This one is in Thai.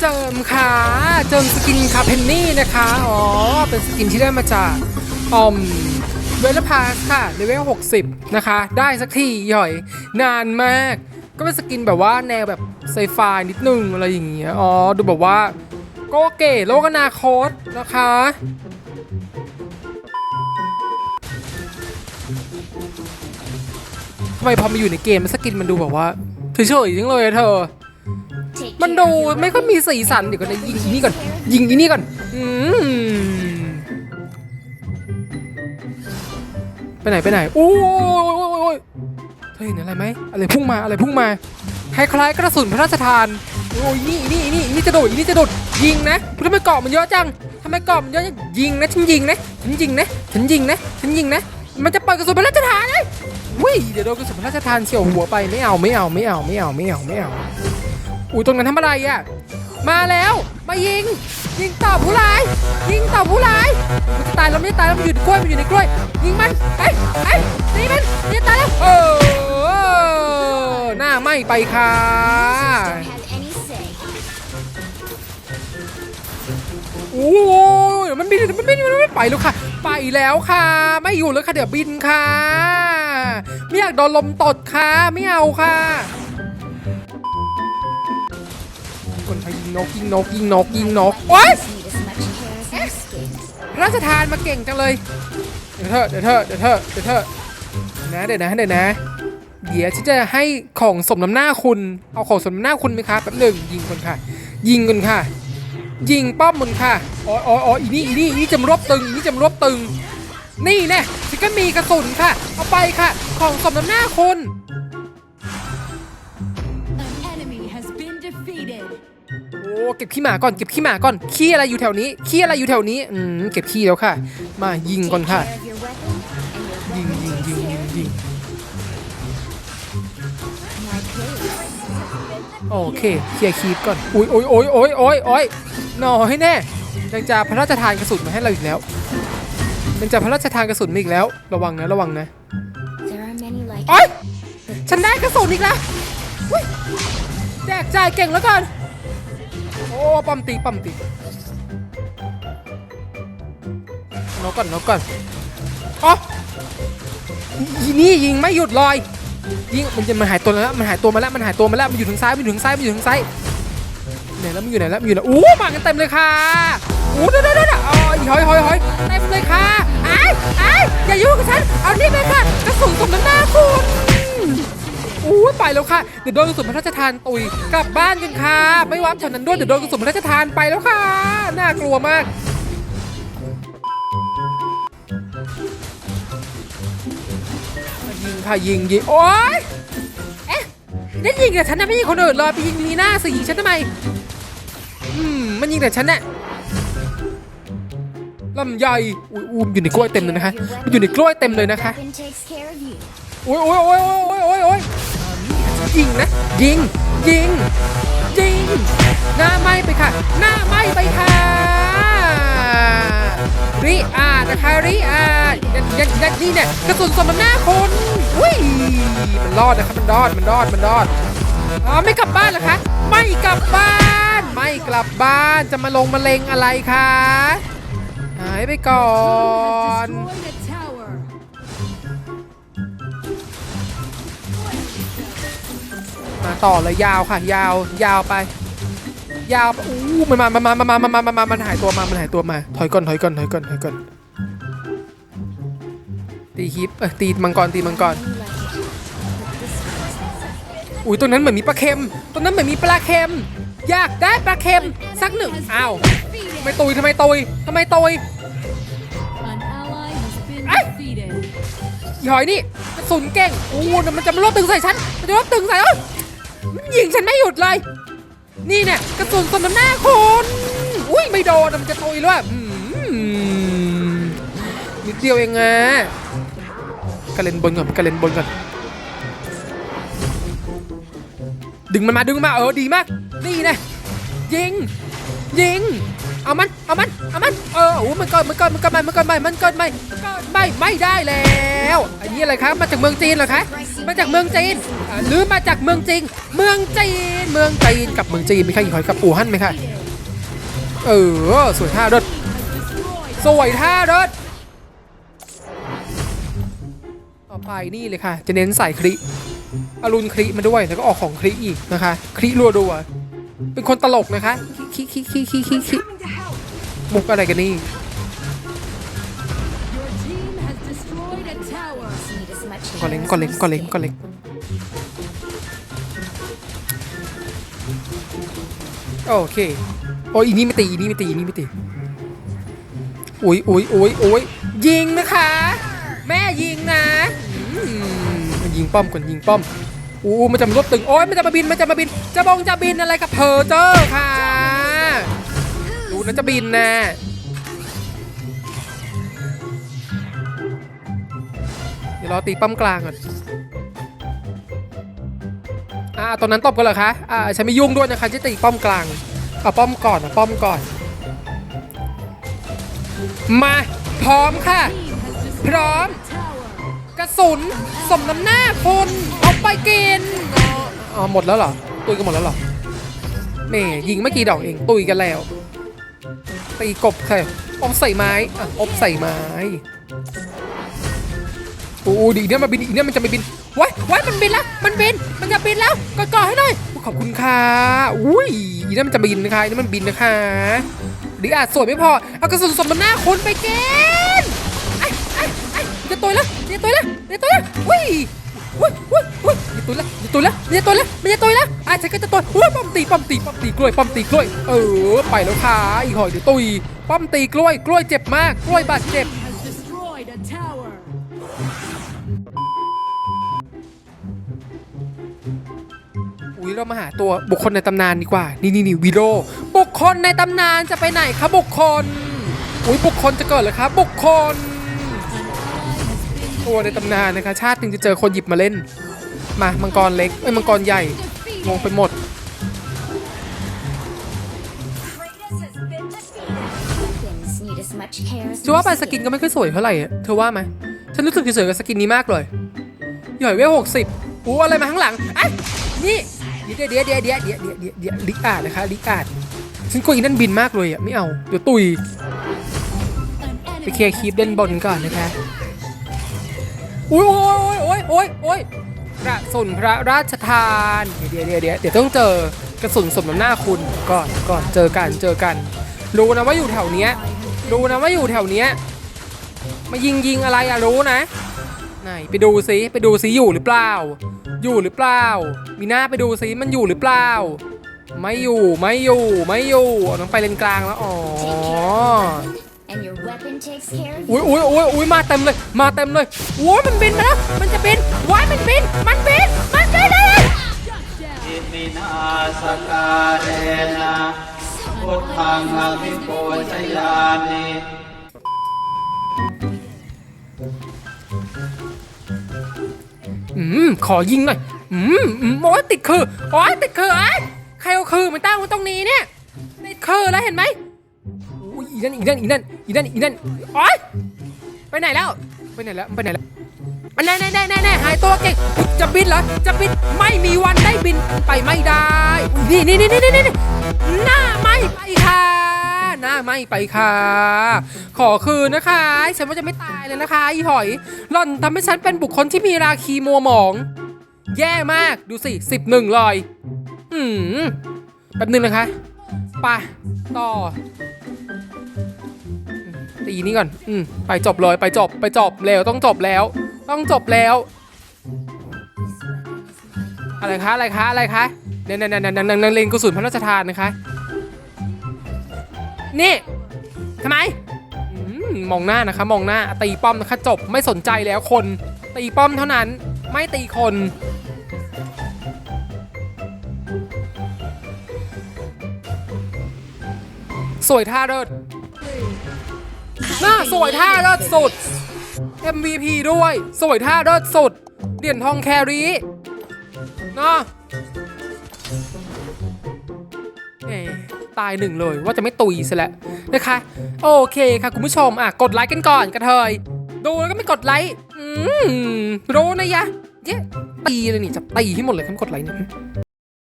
เจิมค่ะ เจิมสกินคาเพนนี่นะคะ อ๋อ เป็นสกินที่ได้มาจากอมเวลพาสค่ะเลเวล60 นะคะ ได้สักทีหย่อย นานมาก ก็เป็นสกินแบบว่าแนวแบบไซไฟนิดนึงอะไรอย่างเงี้ย อ๋อ ดูแบบว่าก็เก๋โลกอนาคตนะคะทำไมพอมาอยู่ในเกมสกินมันดูแบบว่าเฉยๆจังเลยเธอ มันดูไม่ค่อยมีสีสันเดี๋ยวก่อนนะยิงอีนี่ก่อน ยิงอีนี่ก่อน อืมไปไหนไปไหนโอ้ยโอ้ยโอ้ยโอ้ยเธอเห็นอะไรไหมอะไรพุ่งมาอะไรพุ่งมาคล้ายๆกระสุนพระราชทานโอ้ยนี่นี่นี่นี่จะโดดนี่จะโดดยิงนะทำไมเกาะมันเยอะจังทำไมเกาะมันเยอะจังยิงนะฉันยิงนะฉันยิงนะฉันยิงนะฉันยิงนะ มันจะปล่อยกระสุนพระราชทานเลยวิ่งเดี๋ยวโดนกระสุนพระราชทานเฉียวหัวไปไม่เอาไม่เอาไม่เอาไม่เอาไม่เอาไม่เอา อุ้ยตรงนั้นทำอะไรอะ มาแล้ว มายิง ยิงต่อผู้ร้าย ยิงต่อผู้ร้ายมันจะตายแล้วไม่ตายแล้วมันอยู่ในกล้วยมันอยู่ในกล้วย ยิงมันไอ้ไอ้ตีมันเนี่ยตายแล้ว เออหน้าไหมไปค่ะโอ้ยมันบินมันบินมันไม่ไปแล้วค่ะ ไปแล้วค่ะ ไม่อยู่แล้วค่ะเดี๋ยวบินค่ะ ไม่อยากโดนลมตดค่ะ ไม่เอาค่ะ คนไทยยิงนกยิงนกยิงนกยิงนกโอ๊ย Weapons need as much care as your skin. พระราชทานมาเก่งจังเลย เดี๋ยวเธอเดี๋ยวเธอเดี๋ยวเธอเดี๋ยวเธอนะเดี๋ยวนะเดี๋ยวนะ เดี๋ยวฉันจะให้ของสมน้ำหน้าคุณ เอาของสมน้ำหน้าคุณไหมคะแป๊บหนึ่งยิงคนค่ะ ยิงคนค่ะ ยิงป้อมมันค่ะอ๋ออ๋ออ๋ออีนี่อีนี่อีนี่จะมรวบตึงอีนี่จะมรวบตึง นี่แน่ฉันก็มีกระสุนค่ะ เอาไปค่ะ ของสมน้ำหน้าคุณ เก็บขี้หมาก่อนเก็บขี้หมาก่อนขี้อะไรอยู่แถวนี้ขี้อะไรอยู่แถวนี้อืมเก็บขี้แล้วค่ะ มายิงก่อนค่ะ ยิงยิงยิงยิงยิงโอเคเคลียร์คีบก่อนอุ้ยโอ้ยโอ้ยโอ้ยโอ้ยโอ้ยหน่อให้แน่ยังจะพระราชทานกระสุนมาให้เราอีกแล้วยังจะพระราชทานกระสุนมาอีกแล้ว ระวังนะระวังนะโอ้ยฉันได้กระสุนอีกแล้วแจกจ่ายเก่งแล้วกัน อ้ปั๊มตีปั๊มตีนกก่อนนกก่อนอ๋ออีนี่ยิงไม่หยุดลอยยิงมันจะมันหายตัวแล้วมันหายตัวมาแล้วมันหายตัวมาแล้วมันอยู่ทางซ้ายมันอยู่ทางซ้ายมันอยู่ทางซ้ายไหนแล้วมันอยู่ไหนแล้วมันอยู่ไหนอู้มากันเต็มเลยค่ะอู้เด้อเด้อเด้ออ๋อหอยหอยหอยเต็มเลยค่ะไอ้ไอ้อย่ายุ่งกับฉันเอานี่ไปค่ะกระสุนสมน้ำหน้าคุณ อู้ไปแล้วค่ะ เดี๋ยวโดนกระสุนพระราชทานตุย กลับบ้านกันค่ะ ไม่วับแถวนั้นด้วยเดี๋ยวโดนกระสุนพระราชทานไปแล้วค่ะ น่ากลัวมากยิงค่ะยิงยิงโอ๊ยเอ๊ะนั่นยิงแต่ฉันนะไม่ยิงคนอื่นเลยไปยิงลีน่าสิยิงฉันทำไม อืม มันยิงแต่ฉันน่ะลำไยอุ้ยอุ้มอยู่ในกล้วยเต็มเลยนะคะ มันอยู่ในกล้วยเต็มเลยนะคะ weapon takes care of you. โอ้ยโอ้ยโอ้ยโอ้ยโอ้ยโอ้ยยิงนะ ยิง ยิง ยิง หน้าไม้ไปค่ะ หน้าไม้ไปค่ะริอานะคะริอายันยันยันนี่เนี่ยกระสุนสมน้ำหน้าคนอุ้ยมันรอดนะครับมันรอดมันรอดมันรอดอ๋อไม่กลับบ้านเหรอคะไม่กลับบ้านไม่กลับบ้านจะมาลงมาเลงอะไรคะหายไปก่อน มาต่อเลยยาวค่ะ ยาวยาวไป ยาวอู้มันมามันมามันมามันมามันมามันหายตัวมามันหายตัวมา ถอยก่อนถอยก่อนถอยก่อนถอยก่อนตีฮิปเอ้ยตีมังกรตีมังกรอุ้ยตรงนั้นเหมือนมีปลาเค็มตรงนั้นเหมือนมีปลาเค็ม อยากได้ปลาเค็มสักหนึ่งอ้าวทำไมตุยทำไมตุยทำไมตุย An ally has been Ay! defeated. อีหอยนี่กระสุนเก่งอู้มันจะมาลบตึงใส่ฉัน มันจะลบตึงใส่เอ้ย ยิงฉันไม่หยุดเลย นี่เนี่ยกระสุนสนหน้าคนอุ้ยไม่โดนมันจะตุยแล้วะนิดเดียวเองอะกระเล่นบนก่อนกระเล่นบนก่อนดึงมันมาดึงมันมาเออดีมาก นี่นะยิง ยิง เอามัน เอามัน เอามัน เออโอ้มันเกิดมันเกิดมันเกิดใหม่มันเกิดใหม่มันเกิดใหม่เกิดใหม่ไม่ได้แล้ว อันนี้อะไรครับ มาจากเมืองจีนเหรอคะ มาจากเมืองจีน หรือมาจากเมืองจีนเมืองจีนเมืองจีนกับเมืองจีนไหมคะอีกหอยกับอู่ฮั่นไหมคะเออสวยท่าเด็ด Destroyed. สวยท่าเด็ดต่อไปนี่เลยค่ะ จะเน้นใส่คริอรุณคริมาด้วยแล้วก็ออกของคริอีกนะคะ คริรัวดัวๆเป็นคนตลกนะคะคิคิคิคิคิคิมุกอะไรกันนี่ Your team has destroyed a tower. Need as much ก่อนเล็ง care ก่อนเล็ง as ก่อน my เล็ง skin. ก่อนเล็ง โอเคโอ้ยอีนี่ไม่ตีอีนี่ไม่ตีอีนี่ไม่ตีอุ้ยอุ้ยอุ้ยอุ้ยยิงนะคะ แม่ยิงนะมันยิงป้อมก่อนยิงป้อมอู้มันจะมารถตึงโอ้ยมันจะมาบินมันจะมาบิน จะบงจะบินอะไรกับเพอเจอร์ค่ะดูนะจะบินนะเดี๋ยวรอตีป้อมกลางก่อน อ่าตอนนั้นตบกันเหรอคะอ่าฉันไม่ยุ่งด้วยนะคะจะตีป้อมกลางเอาป้อมก่อนเอาป้อมก่อน มาพร้อมค่ะ พร้อม กระสุนสมน้ำหน้าคนเอาไปกินอ๋ออ๋อหมดแล้วเหรอตุยกันหมดแล้วเหรอแม่ยิงไม่กี่ดอกเองตุยกันแล้วตีกบใครอบใส่ไม้อะอบใส่ไม้โอ้ดีเนี่ยมันบินอีกเนี่ยมันจะไม่บิน ว้ายว้ายมันบินแล้วมันบินมันจะบินแล้วกอดๆให้หน่อยขอบคุณค่ะอุ้ยนี่มันจะบินนะคะนี่มันบินนะคะดีอาจสวยไม่พอเอากระสุนสมน้ำหน้าคนไปเกินไอ้ไอ้ไอ้จะตุยแล้วจะตุยแล้วจะตุยแล้ววิ่งวิ่งวิ่งวิ่งจะตุยแล้วจะตุยแล้วจะตุยล้วมันจะตุยล้วไอ้ฉันก็จะตุยอุ้ยป้อมตีป้อมตีป้อมตีกล้วยป้อมตีกล้วย เออไปแล้วค่ะอีหอยเดี๋ยวตุยป้อมตีกล้วยกล้วยเจ็บมากกล้วยบาดเจ็บ เรามาหาตัวบุคคลในตำนานดีกว่า นี่นี่นี่วีโรบุคคลในตำนานจะไปไหนครับบุคคล อุ้ยบุคคลจะเกิดเหรอครับ บุคคล ตัวในตำนานนะคะชาติหนึ่งจะเจอคนหยิบมาเล่น มามังกรเล็กเอ้ยมังกรใหญ่งงไปหมด Things need as much care as จะว่า my ไปสกิน skin. ก็ไม่ค่อยสวยเท่าไหร่อะเธอว่าไหมฉันรู้สึกเฉยๆกับสกินนี้มากเลย หย่อยเวลหกสิบอู้อะไรมาข้างหลังไอ้ยนี่ เดี๋ยวเดี๋ยวเดี๋ยวเดี๋ยวเดี๋ยวเดี๋ยวเดี๋ยวลิอาดนะคะลิอาดฉันกลัวอีนั่นบินมากเลยอะไม่เอาเดี๋ยวตุยไปเคลียร์คลิปเล่นบอลก่อนนะคะอุ้ยโอ้ยโอ้ยโอ้ยโอ้ยพระสุนพระราชทาน เดี๋ยวเดี๋ยวเดี๋ยวเดี๋ยวต้องเจอกระสุนสมน้ำหน้าคุณก่อนก่อนเจอกันเจอกัน รู้นะว่าอยู่แถวเนี้ยรู้นะว่าอยู่แถวเนี้ยมายิงยิงอะไรอะรู้นะ ไหนไปดูซิไปดูซิอยู่หรือเปล่า อยู่หรือเปล่า มีหน้าไปดูซิมันอยู่หรือเปล่า ไม่อยู่ไม่อยู่ไม่อยู่เอาน้องไปเลนกลางแล้วอ๋อ And your weapon takes care of อุ้ยอุ้ยอุ้ยอุ้ยมาเต็มเลย มาเต็มเลยโอ้ยมันบินมาแล้วมันจะบินว้ายมันบิน มันบิน มันบินเลยอิมินาสการเรนะพุทธังอภิปูชยามิ อืมขอยิงหน่อย อืมอืมโอ้ยติดคือโอ้ยติดคือไอ้ใครเอาคือมันตั้งไว้ตรงนี้เนี่ยติดคือแล้วเห็นไหมอุ้ยอีนั่นอีนั่นอีนั่นอีนั่นอีนั่นโอ้ยไปไหนแล้วไปไหนแล้วไปไหนแล้วอันแน่แน่แน่แน่แน่หายตัวเก่งจะบินเหรอจะบินไม่มีวันได้บินไปไม่ได้อุ๊ยนี่นี่นี่นี่นี่หน้า ไม่ไปค่ะ ขอคืนนะคะ ฉันว่าจะไม่ตายเลยนะคะอีหอย หล่อนทำให้ฉันเป็นบุคคลที่มีราคีมัวหมอง แย่มากดูสิสิบหนึ่งลอย อืมแป๊บนึงนะคะไปต่อ ตีนี่ก่อน อืมไปจบเลยไปจบไปจบแล้วต้องจบแล้ว ต้องจบแล้ว อะไรคะอะไรคะอะไรคะเนี่ยเนี่ยเนี่ยเนี่ยเนี่ยเลงกระสุนพระราชทานนะคะ นี่ทำไมมองหน้านะคะ มองหน้าตีป้อมนะคะจบไม่สนใจแล้วคน ตีป้อมเท่านั้นไม่ตีคนสวยท่าเลิศหน้าสวยท่าเลิศสุด MVP ด้วย สวยท่าเลิศสุดเหรียญทองแครีเนาะ ตายหนึ่งเลย ว่าจะไม่ตุยซะแล้วนะคะ โอเคค่ะคุณผู้ชมอะกดไลค์กันก่อนกระเทยดูแล้วก็ไม่กดไลค์อืมรู้นะยะเย้ตีเลยนี่จะตีให้หมดเลยถ้าไม่กดไลค์เนี่ย